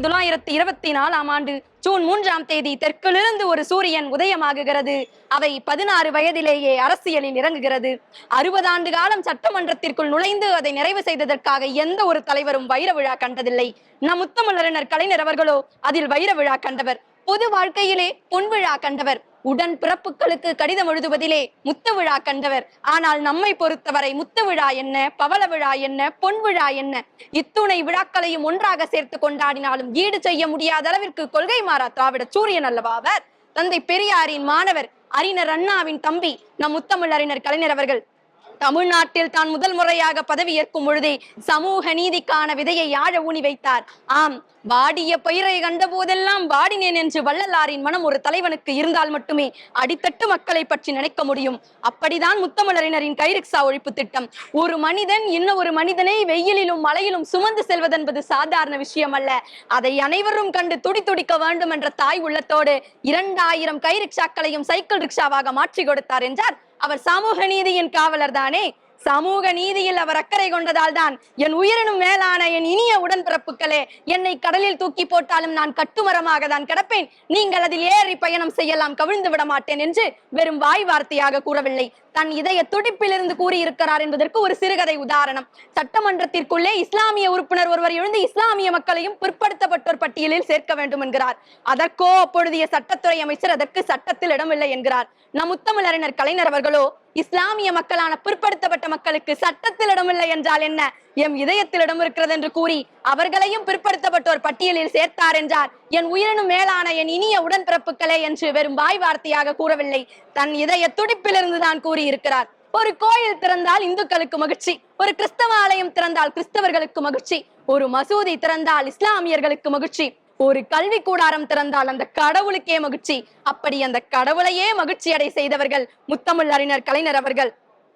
ஆயிரத்தி இருபத்தி நாலாம் ஆண்டு ஜூன் மூன்றாம் தேதி தெற்கிலிருந்து ஒரு சூரியன் உதயமாகுகிறது. அவை பதினாறு வயதிலேயே அரசியலில் இறங்குகிறது. அறுபது ஆண்டு காலம் சட்டமன்றத்திற்குள் நுழைந்து அதை நிறைவு செய்ததற்காக எந்த ஒரு தலைவரும் வைர விழா கண்டதில்லை. நம் முத்தமிழறிஞர் கலைஞர் அவர்களோ அதில் வைர விழா கண்டவர். பொது வாழ்க்கையிலே பொன் விழா கண்டவர். உடன் பிறப்புகளுக்கு கடிதம் எழுதுவதிலே முத்த விழா கண்டவர். ஆனால் நம்மை பொறுத்தவரை முத்த விழா என்ன பவள விழா என்ன பொன் விழா என்ன? இத்துணை விழாக்களையும் ஒன்றாக சேர்த்து கொண்டாடினாலும் ஈடு செய்ய முடியாத அளவிற்கு கொள்கை மாறா திராவிட சூரியன் அல்லவா அவர்? தந்தை பெரியாரின் மாணவர் அறிஞர் அண்ணாவின் தம்பி நம் முத்தமிழ் அறிஞர் கலைஞர் அவர்கள். தமிழ்நாட்டில் தான் முதல் முறையாக பதவி ஏற்கும் பொழுதே சமூக நீதிக்கான விதையை யாழ ஊனி வைத்தார். ஆம் வாடிய பயிரை கண்ட போதெல்லாம் வாடினேன் என்று வள்ளலாரின் மனம் ஒரு தலைவனுக்கு இருந்தால் மட்டுமே அடித்தட்டு மக்களை பற்றி நினைக்க முடியும். அப்படிதான் முத்தமிழறிஞரின் கைரிக்ஸா ஒழிப்பு திட்டம். ஒரு மனிதன் இன்னும் ஒரு மனிதனை வெயிலிலும் மழையிலும் சுமந்து செல்வதென்பது சாதாரண விஷயம் அல்ல அதை அனைவரும் கண்டு துடி துடிக்க வேண்டும் என்ற தாய் உள்ளத்தோடு இரண்டாயிரம் கைரிக்ஷாக்களையும் சைக்கிள் ரிக்ஷாவாக மாற்றி கொடுத்தார் என்றார் அவர் சமூக நீதியின் காவலர் தானே சமூக நீதியில் அவர் அக்கறை கொண்டதால் தான் என் உயிரினும் மேலான என் இனிய உடன்பிறப்புகளே என்னை கடலில் தூக்கி போட்டாலும் நான் கட்டுமரமாக தான் கிடப்பேன். நீங்கள் அதில் ஏறி பயணம் செய்யலாம் கவிழ்ந்து விட மாட்டேன் என்று வெறும் வாய் வார்த்தையாக கூறவில்லை. தன் இதய துடிப்பிலிருந்து கூறியிருக்கிறார் என்பதற்கு ஒரு சிறுகதை உதாரணம். சட்டமன்றத்திற்குள்ளே இஸ்லாமிய உறுப்பினர் ஒருவர் எழுந்து இஸ்லாமிய மக்களையும் பிற்படுத்தப்பட்டோர் பட்டியலில் சேர்க்க வேண்டும் என்கிறார். அதற்கோ அப்பொழுதைய சட்டத்துறை அமைச்சர் அதற்கு சட்டத்தில் இடமில்லை என்கிறார். நம் முத்தமிழறிஞர் கலைஞர் அவர்களோ இஸ்லாமிய மக்களான பிற்படுத்தப்பட்ட மக்களுக்கு சட்டத்தில் இடமில்லை என்றால் என்ன? எம் இதயத்தில் இடம் இருக்கிறது என்று கூறி அவர்களையும் பிற்படுத்தப்பட்டோர் பட்டியலில் சேர்த்தார் என்றார். என் உயிரினும் மேலான என் இனிய உடன்பிறப்புகளே என்று வெறும் வாய் வார்த்தையாக கூறவில்லை. தன் இதய துடிப்பிலிருந்து தான் கூறியிருக்கிறார். ஒரு கோயில் திறந்தால் இந்துக்களுக்கு மகிழ்ச்சி ஒரு கிறிஸ்தவ ஆலயம் திறந்தால் கிறிஸ்தவர்களுக்கு மகிழ்ச்சி ஒரு மசூதி திறந்தால் இஸ்லாமியர்களுக்கு மகிழ்ச்சி ஒரு கல்வி கூடாரம் திறந்தால் அந்த கடவுளுக்கே மகிழ்ச்சி. அப்படி அந்த கடவுளையே மகிழ்ச்சி அடை செய்தவர்கள் முத்தமிழ் அறிஞர் கலைஞர் அவர்கள்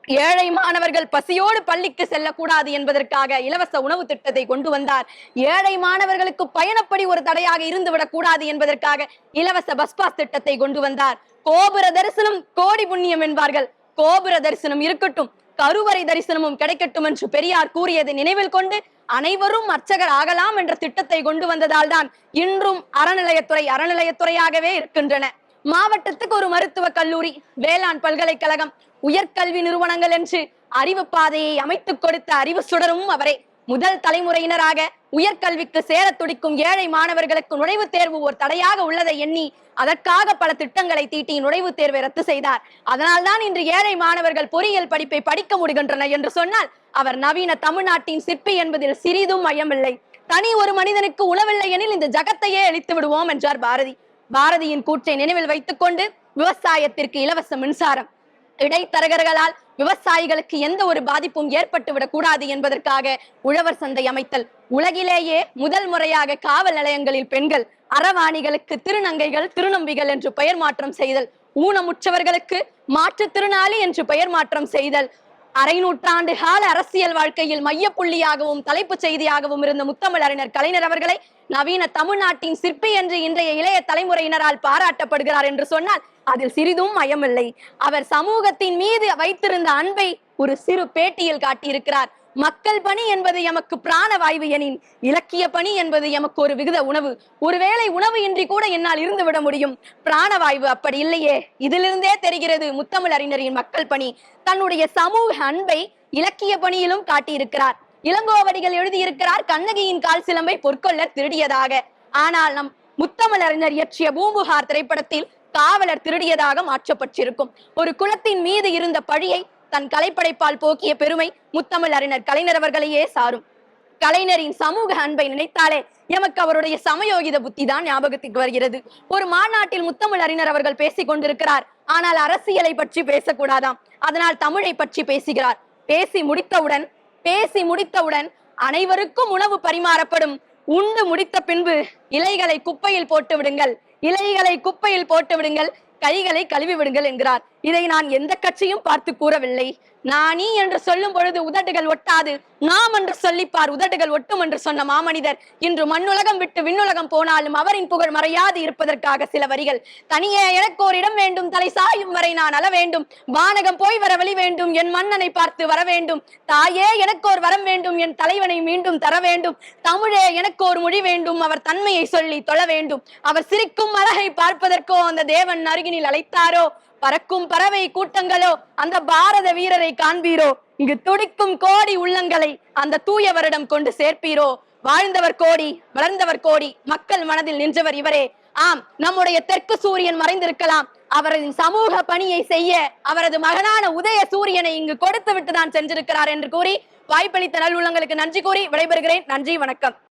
ஏழை மாணவர்கள் பசியோடு பள்ளிக்கு செல்லக்கூடாது என்பதற்காக இலவச உணவு திட்டத்தை கொண்டு வந்தார். ஏழை மாணவர்களுக்கு பயணப்படி ஒரு தடையாக இருந்துவிடக் கூடாது என்பதற்காக இலவச பஸ் பாஸ் திட்டத்தை கொண்டு வந்தார். கோபுர தரிசனம் கோடி புண்ணியம் என்பார்கள். கோபுர தரிசனம் இருக்கட்டும் கருவறை தரிசனமும் கிடைக்கட்டும் என்று பெரியார் கூறியதை நினைவில் கொண்டு அனைவரும் அர்ச்சகர் ஆகலாம் என்ற திட்டத்தை கொண்டு வந்ததால் தான் இன்றும் அறநிலையத்துறை அறநிலையத்துறையாகவே இருக்கின்றன. மாவட்டத்துக்கு ஒரு மருத்துவக் கல்லூரி வேளாண் பல்கலைக்கழகம் உயர்கல்வி நிறுவனங்கள் என்று அறிவு பாதையை அமைத்துக் கொடுத்த அறிவு சுடரும் அவரே. முதல் தலைமுறையினராக உயர்கல்விக்கு சேர துடிக்கும் ஏழை மாணவர்களுக்கு நுழைவுத் தேர்வு ஒரு தடையாக உள்ளதை எண்ணி அதற்காக பல திட்டங்களை தீட்டி நுழைவுத் தேர்வை ரத்து செய்தார். அதனால்தான் இன்று ஏழை மாணவர்கள் பொறியியல் படிப்பை படிக்க முடிகின்றனர் என்று சொன்னால் அவர் நவீன தமிழ்நாட்டின் சிற்பி என்பதில் சிறிதும் ஐயமில்லை. தனி ஒரு மனிதனுக்கு உளவில்லை எனில் இந்த ஜகத்தையே அழித்து விடுவோம் என்றார் பாரதி. பாரதியின் கூற்றை நினைவில் வைத்துக் கொண்டு விவசாயத்திற்கு இலவச மின்சாரம். இடைத்தரகர்களால் விவசாயிகளுக்கு எந்த ஒரு பாதிப்பும் ஏற்பட்டுவிடக் கூடாது என்பதற்காக உழவர் சந்தை அமைத்தல். உலகிலேயே முதல் முறையாக காவல் நிலையங்களில் பெண்கள் அறவாணிகளுக்கு திருநங்கைகள் திருநம்பிகள் என்று பெயர் மாற்றம் செய்தல். ஊனமுற்றவர்களுக்கு மாற்றுத்திறனாளி என்று பெயர் மாற்றம் செய்தல். அரை நூற்றாண்டு கால அரசியல் வாழ்க்கையில் மையப்புள்ளியாகவும் தலைப்புச் செய்தியாகவும் இருந்த முத்தமிழறிஞர் கலைஞர் அவர்களை நவீன தமிழ்நாட்டின் சிற்பி என்று இன்றைய இளைய தலைமுறையினரால் பாராட்டப்படுகிறார் என்று சொன்னால் அதில் சிறிதும் மயமில்லை. அவர் சமூகத்தின் மீது வைத்திருந்த அன்பை ஒரு சிறு பேட்டியில் காட்டியிருக்கிறார். மக்கள் பணி என்பது எமக்கு பிராணவாயு எனின் இலக்கிய பணி என்பது எமக்கு ஒரு விகித உணவு. ஒருவேளை உணவு இன்றி கூட என்னால் இருந்து விட முடியும். பிராணவாயு அப்படி இல்லையே. இதிலிருந்தே தெரிகிறது முத்தமிழ் அறிஞரின் மக்கள் பணி. தன்னுடைய சமூக அன்பை இலக்கிய பணியிலும் காட்டியிருக்கிறார். இளங்கோவடிகள் எழுதியிருக்கிறார் கண்ணகியின் கால் சிலம்பை பொற்கொள்ளர் திருடியதாக. ஆனால் நம் முத்தமிழறிஞர் இயற்றிய பூம்புகார் திரைப்படத்தில் காவலர் திருடியதாக மாற்றப்பட்டிருக்கும். ஒரு குலத்தின் மீது இருந்த பழியை தன் கலைப்படைப்பால் போக்கிய பெருமை முத்தமிழ் அறிஞர் கலைஞர் அவர்களையே சாரும். கலைஞரின் சமூக அன்பை நினைத்தாலே எமக்கு அவருடைய சமயோகித புத்தி தான் ஞாபகத்துக்கு வருகிறது. ஒரு மாநாட்டில் முத்தமிழ் அறிஞர் அவர்கள் பேசிக் கொண்டிருக்கிறார். ஆனால் அரசியலை பற்றி பேசக்கூடாதாம். அதனால் தமிழை பற்றி பேசுகிறார். பேசி முடித்தவுடன் பேசி முடித்தவுடன் அனைவருக்கும் உணவு பரிமாறப்படும். உண்டு முடித்த பின்பு இலைகளை குப்பையில் போட்டு விடுங்கள். இலைகளை குப்பையில் போட்டு விடுங்கள். கைகளை கழுவி விடுங்கள் என்கிறார். இதை நான் எந்த கட்சியும் பார்த்து கூறவில்லை. நானி என்று சொல்லும் பொழுது உதடுகள் ஒட்டாது. நாம் என்று சொல்லிப்பார் உதடுகள் ஒட்டும் என்று சொன்ன மாமனிதர். இன்று மண்ணுலகம் விட்டு விண்ணுலகம் போனாலும் அவரின் புகழ் மறையாது இருப்பதற்காக சில வரிகள். தனியே எனக்கு ஒரு இடம் வேண்டும் தலை சாயும் வரை நான் அள வேண்டும். வானகம் போய் வர வழி வேண்டும் என் மன்னனை பார்த்து வர வேண்டும். தாயே எனக்கு ஒரு வரம் வேண்டும் என் தலைவனை மீண்டும் தர வேண்டும். தமிழே எனக்கு ஒரு மொழி வேண்டும் அவர் தன்மையை சொல்லி தொழ வேண்டும். அவர் சிரிக்கும் அழகை பார்ப்பதற்கோ அந்த தேவன் அருகினில் அழைத்தாரோ? பறக்கும் பறவை கூட்டங்களோ அந்த பாரத வீரரை காண்பீரோ? இங்கு துடிக்கும் கோடி உள்ளங்களை அந்த தூயவரிடம் கொண்டு சேர்ப்பீரோ? வாழ்ந்தவர் கோடி வளர்ந்தவர் கோடி மக்கள் மனதில் நின்றவர் இவரே. ஆம் நம்முடைய தெற்கு சூரியன் மறைந்திருக்கலாம். அவரது சமூக பணியை செய்ய அவரது மகனான உதய சூரியனை இங்கு கொடுத்து விட்டுதான் சென்றிருக்கிறார் என்று கூறி வாய்ப்பளித்த நல் உள்ளங்களுக்கு நன்றி கூறி விடைபெறுகிறேன். நன்றி வணக்கம்.